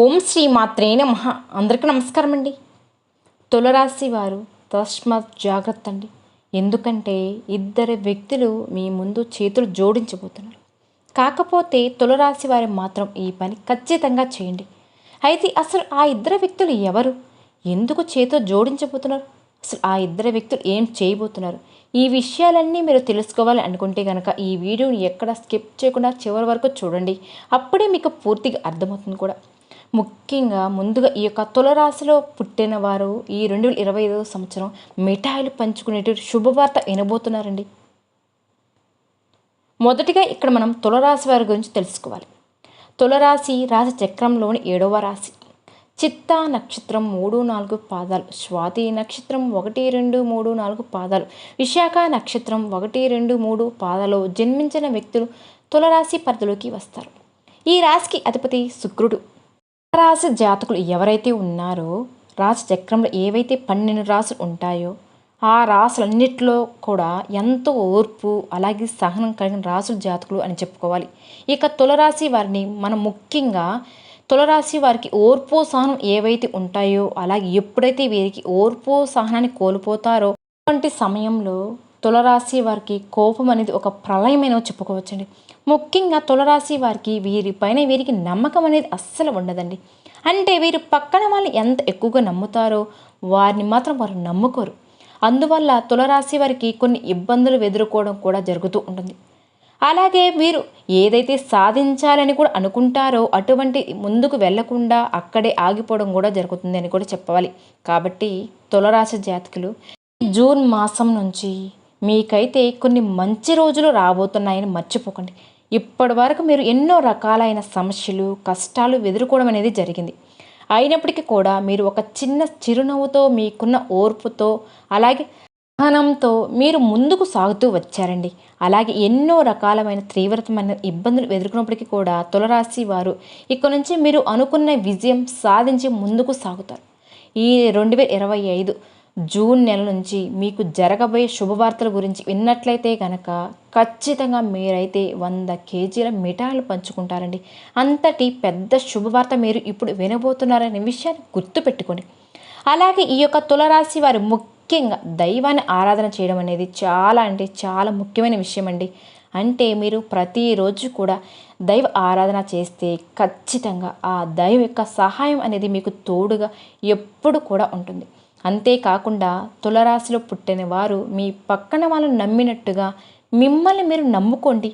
ఓం శ్రీ మాత్రే నమ. అందరికీ నమస్కారం అండి తులరాశి వారు తస్మాత్ జాగ్రత్త అండి ఎందుకంటే ఇద్దరు వ్యక్తులు మీ ముందు చేతులు జోడించబోతున్నారు. కాకపోతే తులరాశి వారు మాత్రం ఈ పని ఖచ్చితంగా చేయండి. అయితే అసలు ఆ ఇద్దరు వ్యక్తులు ఎవరు? ఎందుకు చేతులు జోడించబోతున్నారు? అసలు ఆ ఇద్దరు వ్యక్తులు ఏం చేయబోతున్నారు? ఈ విషయాలన్నీ మీరు తెలుసుకోవాలి అనుకుంటే కనుక ఈ వీడియోని ఎక్కడ స్కిప్ చేయకుండా చివరి వరకు చూడండి. అప్పుడే మీకు పూర్తిగా అర్థమవుతుంది కూడా. ముఖ్యంగా ముందుగా ఈ యొక్క తులరాశిలో పుట్టిన వారు ఈ రెండు వేల ఇరవై ఐదవ సంవత్సరం మిఠాయిలు పంచుకునేటువంటి శుభవార్త వినబోతున్నారండి. మొదటిగా ఇక్కడ మనం తులరాశి వారి గురించి తెలుసుకోవాలి. తులరాశి రాశి చక్రంలోని ఏడవ రాశి. చిత్తా నక్షత్రం మూడు నాలుగు పాదాలు స్వాతి నక్షత్రం ఒకటి రెండు మూడు నాలుగు పాదాలు విశాఖ నక్షత్రం ఒకటి రెండు మూడు పాదాలు జన్మించిన వ్యక్తులు తులరాశి పరిధిలోకి వస్తారు. ఈ రాశికి అధిపతి శుక్రుడు. రాశి జాతకులు ఎవరైతే ఉన్నారో రాశి చక్రంలో ఏవైతే పన్నెండు రాసులు ఉంటాయో ఆ రాసులన్నిటిలో కూడా ఎంతో ఓర్పు అలాగే సహనం కలిగిన రాసుల జాతకులు అని చెప్పుకోవాలి. ఇక తులరాశి వారిని మనం ముఖ్యంగా తులరాశి వారికి ఓర్పు సహనం ఏవైతే ఉంటాయో అలాగే ఎప్పుడైతే వీరికి ఓర్పు సహనాన్ని కోల్పోతారో అటువంటి సమయంలో తులరాశి వారికి కోపం అనేది ఒక ప్రళయమైన చెప్పుకోవచ్చండి. ముఖ్యంగా తులరాశి వారికి వీరిపైన వీరికి నమ్మకం అనేది అస్సలు ఉండదండి. అంటే వీరు పక్కన వాళ్ళు ఎంత ఎక్కువగా నమ్ముతారో వారిని మాత్రం వారు నమ్ముకోరు. అందువల్ల తులరాశి వారికి కొన్ని ఇబ్బందులు ఎదుర్కోవడం కూడా జరుగుతూ ఉంటుంది. అలాగే వీరు ఏదైతే సాధించాలని కూడా అనుకుంటారో అటువంటి ముందుకు వెళ్ళకుండా అక్కడే ఆగిపోవడం కూడా జరుగుతుంది అని కూడా చెప్పవాలి. కాబట్టి తులరాశి జాతకులు జూన్ మాసం నుంచి మీకైతే కొన్ని మంచి రోజులు రాబోతున్నాయని మర్చిపోకండి. ఇప్పటి వరకు మీరు ఎన్నో రకాలైన సమస్యలు కష్టాలు ఎదుర్కోవడం అనేది జరిగింది. అయినప్పటికీ కూడా మీరు ఒక చిన్న చిరునవ్వుతో మీకున్న ఓర్పుతో అలాగే సహనంతో మీరు ముందుకు సాగుతూ వచ్చారండి. అలాగే ఎన్నో రకాలమైన తీవ్రతమైన ఇబ్బందులు ఎదుర్కొన్నప్పటికీ కూడా తులరాశి వారు ఇక్కడ నుంచి మీరు అనుకున్న విజయం సాధించి ముందుకు సాగుతారు. ఈ రెండు వేల ఇరవై ఐదు జూన్ నెల నుంచి మీకు జరగబోయే శుభవార్తల గురించి విన్నట్లయితే కనుక ఖచ్చితంగా మీరైతే వంద కేజీల మిఠాయిలు పంచుకుంటారండి. అంతటి పెద్ద శుభవార్త మీరు ఇప్పుడు వినబోతున్నారనే విషయాన్ని గుర్తుపెట్టుకోండి. అలాగే ఈ యొక్క తులరాశి వారు ముఖ్యంగా దైవాన్ని ఆరాధన చేయడం అనేది చాలా అంటే చాలా ముఖ్యమైన విషయం అండి అంటే మీరు ప్రతిరోజు కూడా దైవ ఆరాధన చేస్తే ఖచ్చితంగా ఆ దైవ యొక్క సహాయం అనేది మీకు తోడుగా ఎప్పుడు కూడా ఉంటుంది. అంతేకాకుండా తులరాశిలో పుట్టిన వారు మీ పక్కన వాళ్ళని నమ్మినట్టుగా మిమ్మల్ని మీరు నమ్ముకోండి.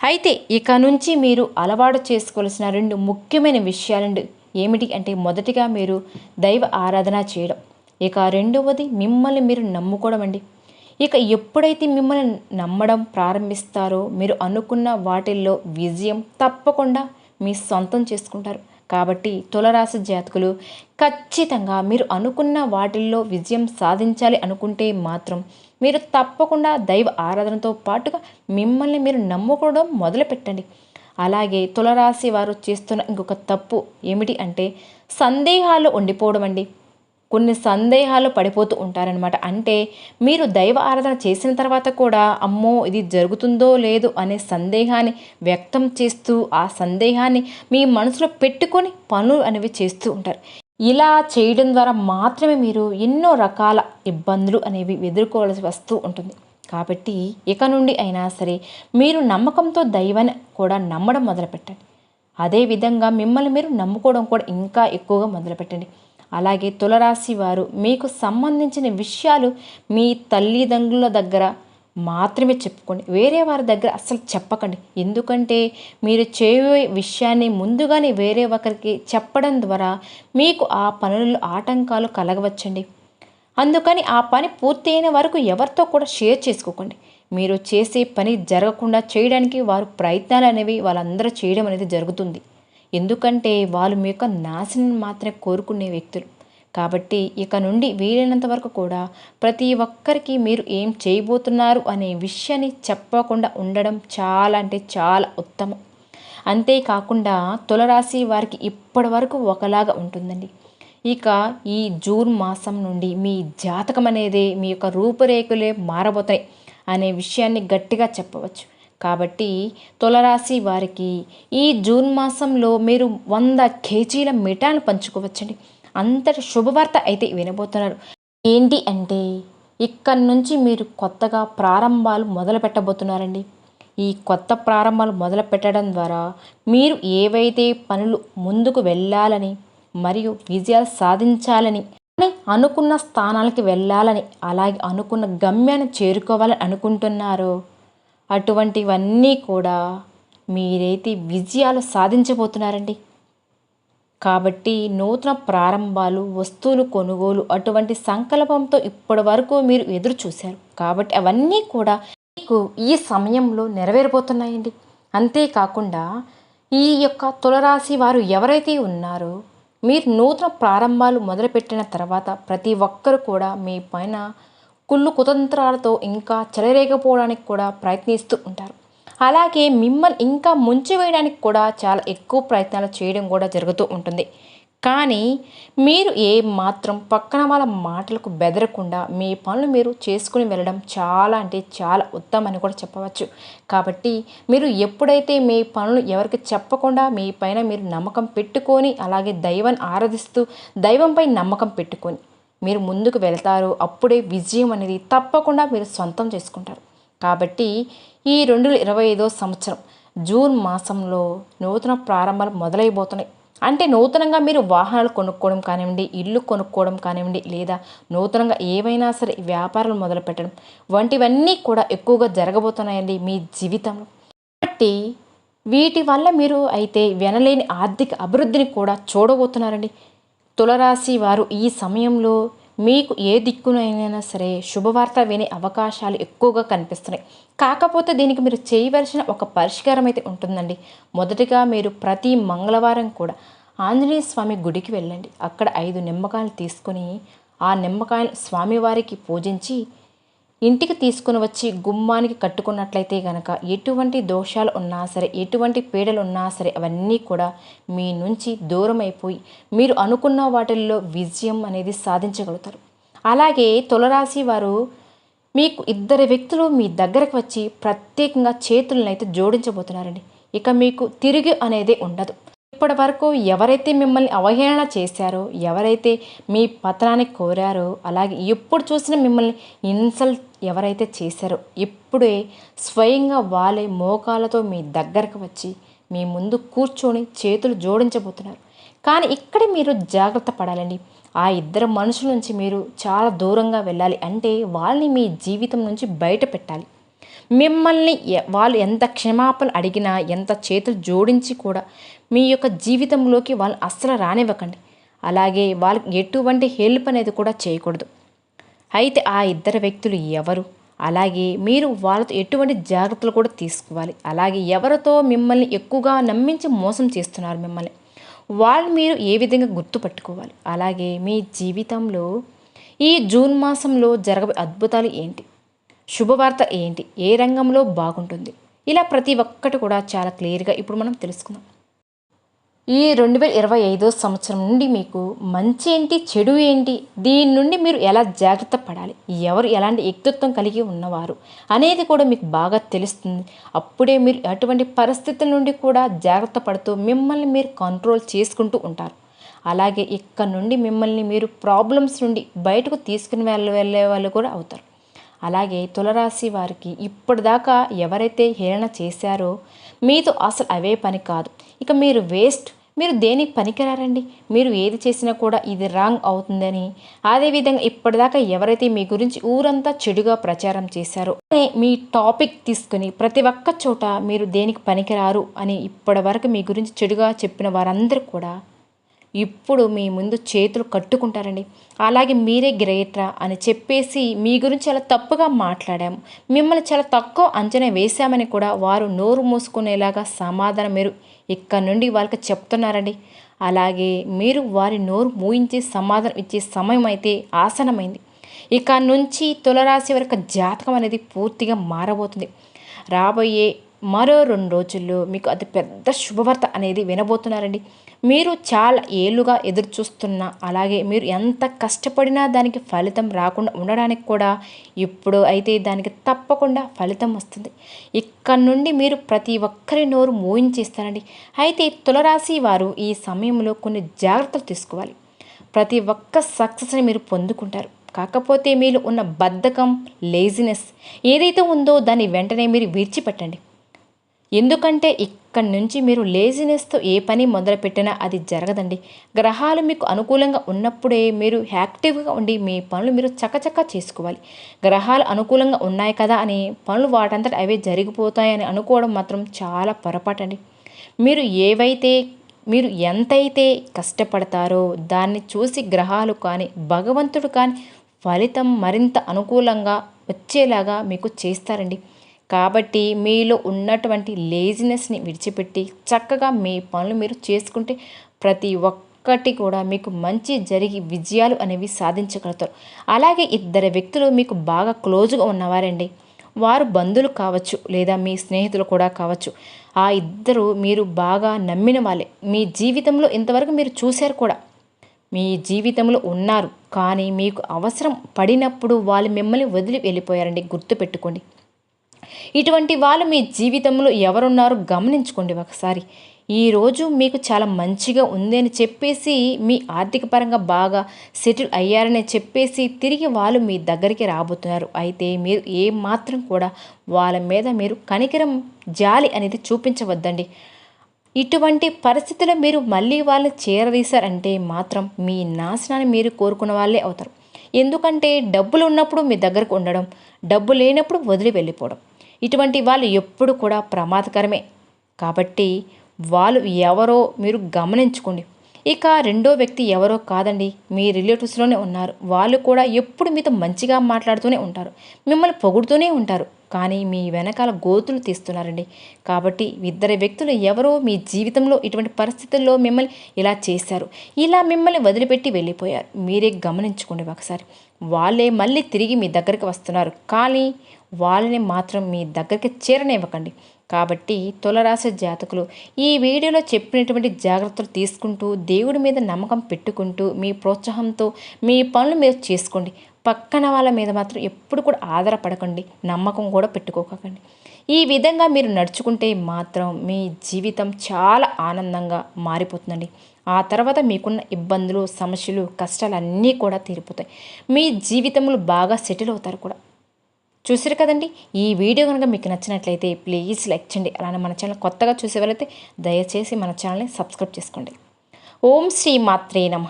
అయితే ఇక నుంచి మీరు అలవాటు చేసుకోవాల్సిన రెండు ముఖ్యమైన విషయాలండి. ఏమిటి అంటే మొదటిగా మీరు దైవ ఆరాధన చేయడం. ఇక రెండవది మిమ్మల్ని మీరు నమ్ముకోవడం అండి. ఇక ఎప్పుడైతే మిమ్మల్ని నమ్మడం ప్రారంభిస్తారో మీరు అనుకున్న వాటిల్లో విజయం తప్పకుండా మీ సొంతం చేసుకుంటారు. కాబట్టి తులరాశి జాతకులు ఖచ్చితంగా మీరు అనుకున్న వాటిల్లో విజయం సాధించాలి అనుకుంటే మాత్రం మీరు తప్పకుండా దైవ ఆరాధనతో పాటుగా మిమ్మల్ని మీరు నమ్ముకోవడం మొదలుపెట్టండి. అలాగే తులరాశి వారు చేస్తున్న ఇంకొక తప్పు ఏమిటి అంటే సందేహాలు ఉండిపోవడం అండి. కొన్ని సందేహాలు పడిపోతూ ఉంటారనమాట అంటే మీరు దైవ ఆరాధన చేసిన తర్వాత కూడా అమ్మో ఇది జరుగుతుందో లేదో అనే సందేహాన్ని వ్యక్తం చేస్తూ ఆ సందేహాన్ని మీ మనసులో పెట్టుకొని పనులు అనేవి చేస్తూ ఉంటారు. ఇలా చేయడం ద్వారా మాత్రమే మీరు ఎన్నో రకాల ఇబ్బందులు అనేవి ఎదుర్కోవాల్సి వస్తూ ఉంటుంది. కాబట్టి ఇక నుండి అయినా సరే మీరు నమ్మకంతో దైవాన్ని కూడా నమ్మడం మొదలుపెట్టండి. అదేవిధంగా మిమ్మల్ని మీరు నమ్ముకోవడం కూడా ఇంకా ఎక్కువగా మొదలుపెట్టండి. అలాగే తులరాశి వారు మీకు సంబంధించిన విషయాలు మీ తల్లిదండ్రుల దగ్గర మాత్రమే చెప్పుకోండి. వేరే వారి దగ్గర అస్సలు చెప్పకండి. ఎందుకంటే మీరు చేయబోయే విషయాన్ని ముందుగానే వేరే ఒకరికి చెప్పడం ద్వారా మీకు ఆ పనులలో ఆటంకాలు కలగవచ్చండి. అందుకని ఆ పని పూర్తయిన వరకు ఎవరితో కూడా షేర్ చేసుకోకండి. మీరు చేసే పని జరగకుండా చేయడానికి వారు ప్రయత్నాలు అనేవి వాళ్ళందరూ చేయడం అనేది జరుగుతుంది. ఎందుకంటే వాళ్ళు మీ యొక్క నాశనం మాత్రమే కోరుకునే వ్యక్తులు. కాబట్టి ఇక నుండి వీలైనంత వరకు కూడా ప్రతి ఒక్కరికి మీరు ఏం చేయబోతున్నారు అనే విషయాన్ని చెప్పకుండా ఉండడం చాలా అంటే చాలా ఉత్తమం. అంతేకాకుండా తులరాశి వారికి ఇప్పటి వరకు ఒకలాగా ఉంటుందండి. ఇక ఈ జూన్ మాసం నుండి మీ జాతకం అనేది మీ యొక్క రూపురేఖలే మారబోతాయి అనే విషయాన్ని గట్టిగా చెప్పవచ్చు. కాబట్టి తులరాశి వారికి ఈ జూన్ మాసంలో మీరు వంద కేజీల మిఠాను పంచుకోవచ్చండి. అంతటి శుభవార్త అయితే వినబోతున్నారు. ఏంటి అంటే ఇక్కడి నుంచి మీరు కొత్తగా ప్రారంభాలు మొదలు పెట్టబోతున్నారండి. ఈ కొత్త ప్రారంభాలు మొదలు పెట్టడం ద్వారా మీరు ఏవైతే పనులు ముందుకు వెళ్ళాలని మరియు విజయాలు సాధించాలని అనుకున్న స్థానాలకి వెళ్ళాలని అలాగే అనుకున్న గమ్యాన్ని చేరుకోవాలని అనుకుంటున్నారో అటువంటివన్నీ కూడా మీరైతే విజయాలు సాధించబోతున్నారండి. కాబట్టి నూతన ప్రారంభాలు వస్తువులు కొనుగోలు అటువంటి సంకల్పంతో ఇప్పటి వరకు మీరు ఎదురు చూశారు. కాబట్టి అవన్నీ కూడా మీకు ఈ సమయంలో నెరవేరిపోతున్నాయండి అంతేకాకుండా ఈ యొక్క తులరాశి వారు ఎవరైతే ఉన్నారో మీరు నూతన ప్రారంభాలు మొదలుపెట్టిన తర్వాత ప్రతి ఒక్కరు కూడా మీ పైన కుళ్ళు కుతంత్రాలతో ఇంకా చెలరేకపోవడానికి కూడా ప్రయత్నిస్తూ ఉంటారు. అలాగే మిమ్మల్ని ఇంకా ముంచి వేయడానికి కూడా చాలా ఎక్కువ ప్రయత్నాలు చేయడం కూడా జరుగుతూ ఉంటుంది. కానీ మీరు ఏ మాత్రం పక్కన వాళ్ళ మాటలకు బెదరకుండా మీ పనులు మీరు చేసుకుని వెళ్ళడం చాలా అంటే చాలా ఉత్తమని కూడా చెప్పవచ్చు. కాబట్టి మీరు ఎప్పుడైతే మీ పనులు ఎవరికి చెప్పకుండా మీ పైన మీరు నమ్మకం పెట్టుకొని అలాగే దైవాన్ని ఆరాధిస్తూ దైవంపై నమ్మకం పెట్టుకొని మీరు ముందుకు వెళ్తారు అప్పుడే విజయం అనేది తప్పకుండా మీరు సొంతం చేసుకుంటారు. కాబట్టి ఈ రెండు వేల ఇరవై ఐదో సంవత్సరం జూన్ మాసంలో నూతన ప్రారంభాలు మొదలైపోతున్నాయి. అంటే నూతనంగా మీరు వాహనాలు కొనుక్కోవడం కానివ్వండి ఇల్లు కొనుక్కోవడం కానివ్వండి లేదా నూతనంగా ఏవైనా సరే వ్యాపారాలు మొదలు పెట్టడం వంటివన్నీ కూడా ఎక్కువగా జరగబోతున్నాయండి మీ జీవితంలో. కాబట్టి వీటి వల్ల మీరు అయితే వినలేని ఆర్థిక అభివృద్ధిని కూడా చూడబోతున్నారండి. తులరాశి వారు ఈ సమయంలో మీకు ఏ దిక్కునైనా సరే శుభవార్త వినే అవకాశాలు ఎక్కువగా కనిపిస్తున్నాయి. కాకపోతే దీనికి మీరు చేయవలసిన ఒక పరిష్కారం అయితే ఉంటుందండి. మొదటిగా మీరు ప్రతి మంగళవారం కూడా ఆంజనేయ స్వామి గుడికి వెళ్ళండి. అక్కడ ఐదు నిమ్మకాయలు తీసుకొని ఆ నిమ్మకాయలు స్వామివారికి పూజించి ఇంటికి తీసుకుని వచ్చి గుమ్మానికి కట్టుకున్నట్లయితే గనక ఎటువంటి దోషాలు ఉన్నా సరే ఎటువంటి పీడలు ఉన్నా సరే అవన్నీ కూడా మీ నుంచి దూరం అయిపోయి మీరు అనుకున్న వాటిల్లో విజయం అనేది సాధించగలుగుతారు. అలాగే తులరాశి వారు మీకు ఇద్దరు వ్యక్తులు మీ దగ్గరకు వచ్చి ప్రత్యేకంగా చేతులను అయితే జోడించబోతున్నారండి. ఇక మీకు తిరిగి అనేది ఉండదు. ఇప్పటి వరకు ఎవరైతే మిమ్మల్ని అవహేళన చేశారో ఎవరైతే మీ పతనాన్ని కోరారో అలాగే ఎప్పుడు చూసినా మిమ్మల్ని ఇన్సల్ట్ ఎవరైతే చేశారో ఇప్పుడే స్వయంగా వాళ్ళే మోకాలతో మీ దగ్గరకు వచ్చి మీ ముందు కూర్చొని చేతులు జోడించబోతున్నారు. కానీ ఇక్కడ మీరు జాగ్రత్త పడాలండి. ఆ ఇద్దరు మనుషుల నుంచి మీరు చాలా దూరంగా వెళ్ళాలి. అంటే వాళ్ళని మీ జీవితం నుంచి బయట పెట్టాలి. మిమ్మల్ని వాళ్ళు ఎంత క్షమాపణ అడిగినా ఎంత చేతులు జోడించి కూడా మీ యొక్క జీవితంలోకి వాళ్ళు అస్సలు రానివ్వకండి. అలాగే వాళ్ళకి ఎటువంటి హెల్ప్ అనేది కూడా చేయకూడదు. అయితే ఆ ఇద్దరు వ్యక్తులు ఎవరు? అలాగే మీరు వాళ్ళతో ఎటువంటి జాగ్రత్తలు కూడా తీసుకోవాలి. అలాగే ఎవరితో మిమ్మల్ని ఎక్కువగా నమ్మించి మోసం చేస్తున్నారు మిమ్మల్ని? వాళ్ళు మీరు ఏ విధంగా గుర్తుపట్టుకోవాలి? అలాగే మీ జీవితంలో ఈ జూన్ మాసంలో జరగబోయే అద్భుతాలు ఏంటి? శుభవార్త ఏంటి? ఏ రంగంలో బాగుంటుంది? ఇలా ప్రతి ఒక్కటి కూడా చాలా క్లియర్గా ఇప్పుడు మనం తెలుసుకుందాం. ఈ రెండు వేల ఇరవై ఐదో సంవత్సరం నుండి మీకు మంచి ఏంటి చెడు ఏంటి దీని నుండి మీరు ఎలా జాగ్రత్త పడాలి ఎవరు ఎలాంటి వ్యక్తిత్వం కలిగి ఉన్నవారు అనేది కూడా మీకు బాగా తెలుస్తుంది. అప్పుడే మీరు అటువంటి పరిస్థితుల నుండి కూడా జాగ్రత్త పడుతూ మిమ్మల్ని మీరు కంట్రోల్ చేసుకుంటూ ఉంటారు. అలాగే ఇక్కడ నుండి మిమ్మల్ని మీరు ప్రాబ్లమ్స్ నుండి బయటకు తీసుకుని వెళ్ళ వెళ్ళే వాళ్ళు కూడా అవుతారు. అలాగే తులరాశి వారికి ఇప్పటిదాకా ఎవరైతే హేళన చేశారో మీతో అసలు అవే పని కాదు. ఇక మీరు వేస్ట్ మీరు దేనికి పనికిరారండి? మీరు ఏది చేసినా కూడా ఇది రాంగ్ అవుతుందని. అదేవిధంగా ఇప్పటిదాకా ఎవరైతే మీ గురించి ఊరంతా చెడుగా ప్రచారం చేశారో మీ టాపిక్ తీసుకుని ప్రతి ఒక్క చోట మీరు దేనికి పనికిరారు అని ఇప్పటి వరకు మీ గురించి చెడుగా చెప్పిన వారందరూ కూడా ఇప్పుడు మీ ముందు చేతులు కట్టుకుంటారండి. అలాగే మీరే గ్రేట్రా అని చెప్పేసి మీ గురించి చాలా తప్పుగా మాట్లాడాము మిమ్మల్ని చాలా తక్కువ అంచనా వేశామని కూడా వారు నోరు మూసుకునేలాగా సమాధానం మీరు ఇక్కడ నుండి వాళ్ళకి చెప్తున్నారండి. అలాగే మీరు వారి నోరు మూయించి సమాధానం ఇచ్చే సమయం అయితే ఆసనమైంది ఇక నుంచి తులరాశి వరకు జాతకం అనేది పూర్తిగా మారబోతుంది. రాబోయే మరో రెండు రోజుల్లో మీకు అతి పెద్ద శుభవార్త అనేది వినబోతున్నారండి. మీరు చాలా ఏళ్ళుగా ఎదురు చూస్తున్న అలాగే మీరు ఎంత కష్టపడినా దానికి ఫలితం రాకుండా ఉండడానికి కూడా ఇప్పుడు అయితే దానికి తప్పకుండా ఫలితం వస్తుంది. ఇక్కడ నుండి మీరు ప్రతి ఒక్కరి నోరు మోయించేస్తారండి. అయితే తులరాశి వారు ఈ సమయంలో కొన్ని జాగ్రత్తలు తీసుకోవాలి. ప్రతి ఒక్క సక్సెస్ని మీరు పొందుకుంటారు. కాకపోతే మీరు ఉన్న బద్ధకం లేజినెస్ ఏదైతే ఉందో దాన్ని వెంటనే మీరు విడిచిపెట్టండి. ఎందుకంటే ఇక్కడి నుంచి మీరు లేజినెస్తో ఏ పని మొదలుపెట్టినా అది జరగదండి. గ్రహాలు మీకు అనుకూలంగా ఉన్నప్పుడే మీరు యాక్టివ్గా ఉండి మీ పనులు మీరు చకచకా చేసుకోవాలి. గ్రహాలు అనుకూలంగా ఉన్నాయి కదా అని పనులు వాటంతట అవే జరిగిపోతాయని అనుకోవడం మాత్రం చాలా పొరపాటండి. మీరు ఏవైతే మీరు ఎంతైతే కష్టపడతారో దాన్ని చూసి గ్రహాలు కానీ భగవంతుడు కానీ ఫలితం మరింత అనుకూలంగా వచ్చేలాగా మీకు చేస్తారండి. కాబట్టి మీలో ఉన్నటువంటి లేజినెస్ని విడిచిపెట్టి చక్కగా మీ పనులు మీరు చేసుకుంటే ప్రతి ఒక్కటి కూడా మీకు మంచి జరిగి విజయాలు అనేవి సాధించగలుగుతారు. అలాగే ఇద్దరు వ్యక్తులు మీకు బాగా క్లోజ్గా ఉన్నవారండి. వారు బంధువులు కావచ్చు లేదా మీ స్నేహితులు కూడా కావచ్చు. ఆ ఇద్దరు మీరు బాగా నమ్మిన వాళ్ళే. మీ జీవితంలో ఇంతవరకు మీరు చూశారు కూడా. మీ జీవితంలో ఉన్నారు. కానీ మీకు అవసరం పడినప్పుడు వాళ్ళు మిమ్మల్ని వదిలి వెళ్ళిపోయారండి. గుర్తుపెట్టుకోండి. ఇటువంటి వాళ్ళు మీ జీవితంలో ఎవరున్నారో గమనించుకోండి ఒకసారి. ఈరోజు మీకు చాలా మంచిగా ఉంది అని చెప్పేసి మీ ఆర్థిక పరంగా బాగా సెటిల్ అయ్యారని చెప్పేసి తిరిగి వాళ్ళు మీ దగ్గరికి రాబోతున్నారు. అయితే మీరు ఏ మాత్రం కూడా వాళ్ళ మీద మీరు కనికరం జాలి అనేది చూపించవద్దండి. ఇటువంటి పరిస్థితుల్లో మీరు మళ్ళీ వాళ్ళు చేరదీశారంటే మాత్రం మీ నాశనాన్ని మీరు కోరుకున్న వాళ్ళే అవుతారు. ఎందుకంటే డబ్బులు ఉన్నప్పుడు మీ దగ్గరకు ఉండడం డబ్బు లేనప్పుడు వదిలి వెళ్ళిపోవడం. ఇటువంటి వాళ్ళు ఎప్పుడు కూడా ప్రమాదకరమే. కాబట్టి వాళ్ళు ఎవరో మీరు గమనించుకోండి. ఇక రెండో వ్యక్తి ఎవరో కాదండి. మీ రిలేటివ్స్లోనే ఉన్నారు. వాళ్ళు కూడా ఎప్పుడు మీతో మంచిగా మాట్లాడుతూనే ఉంటారు. మిమ్మల్ని పొగుడుతూనే ఉంటారు. కానీ మీ వెనకాల గోతులు తీస్తున్నారండి. కాబట్టి ఇద్దరు వ్యక్తులు ఎవరో మీ జీవితంలో ఇటువంటి పరిస్థితుల్లో మిమ్మల్ని ఇలా చేశారు. ఇలా మిమ్మల్ని వదిలిపెట్టి వెళ్ళిపోయారు. మీరే గమనించుకోండి ఒకసారి. వాళ్ళే మళ్ళీ తిరిగి మీ దగ్గరికి వస్తున్నారు. కానీ వాళ్ళని మాత్రం మీ దగ్గరికి చేరనివ్వకండి. కాబట్టి తులరాశి జాతకులు ఈ వీడియోలో చెప్పినటువంటి జాగ్రత్తలు తీసుకుంటూ దేవుడి మీద నమ్మకం పెట్టుకుంటూ మీ ప్రోత్సాహంతో మీ పనులు మీరు చేసుకోండి. పక్కన వాళ్ళ మీద మాత్రం ఎప్పుడు కూడా ఆధారపడకండి. నమ్మకం కూడా పెట్టుకోకండి. ఈ విధంగా మీరు నడుచుకుంటే మాత్రం మీ జీవితం చాలా ఆనందంగా మారిపోతుందండి. ఆ తర్వాత మీకున్న ఇబ్బందులు సమస్యలు కష్టాలు అన్నీ కూడా తీరిపోతాయి. మీ జీవితంలో బాగా సెటిల్ అవుతారు కూడా. చూసారు కదండి? ఈ వీడియో కనుక మీకు నచ్చినట్లయితే ప్లీజ్ లైక్ చేయండి. అలానే మన ఛానల్ కొత్తగా చూసే దయచేసి మన ఛానల్ని సబ్స్క్రైబ్ చేసుకోండి. ఓం శ్రీ మాత్రే నమ.